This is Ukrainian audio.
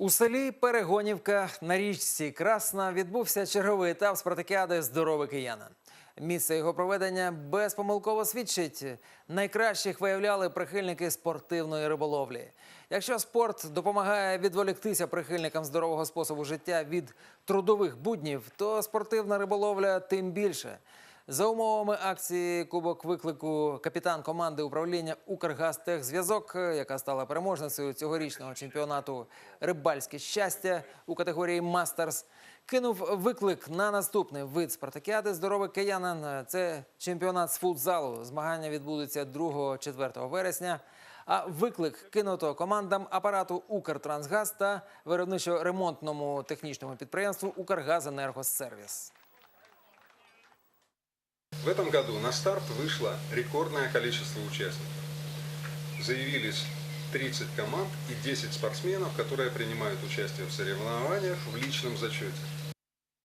У селі Перегонівка на річці Красна відбувся черговий етап спартакіади Здоровий киянин. Місце його проведення безпомилково свідчить. Найкращих виявляли прихильники спортивної риболовлі. Якщо спорт допомагає відволіктися прихильникам здорового способу життя від трудових буднів, то спортивна риболовля тим більше. За умовами акції Кубок виклику капітан команди управління Укргазтехзв'язок, яка стала переможницею цьогорічного чемпіонату Рибальське щастя у категорії Мастерс, кинув виклик на наступний вид спартакіади Здоровий киянин. Це чемпіонат з футзалу. Змагання відбудуться 2-4 вересня. А виклик кинуто командам апарату Укртрансгаз та виробничо-ремонтному технічному підприємству Укргазенергосервіс. В этом году на старт вышло рекордное количество участников. Заявились 30 команд и 10 спортсменов, которые принимают участие в соревнованиях в личном зачете.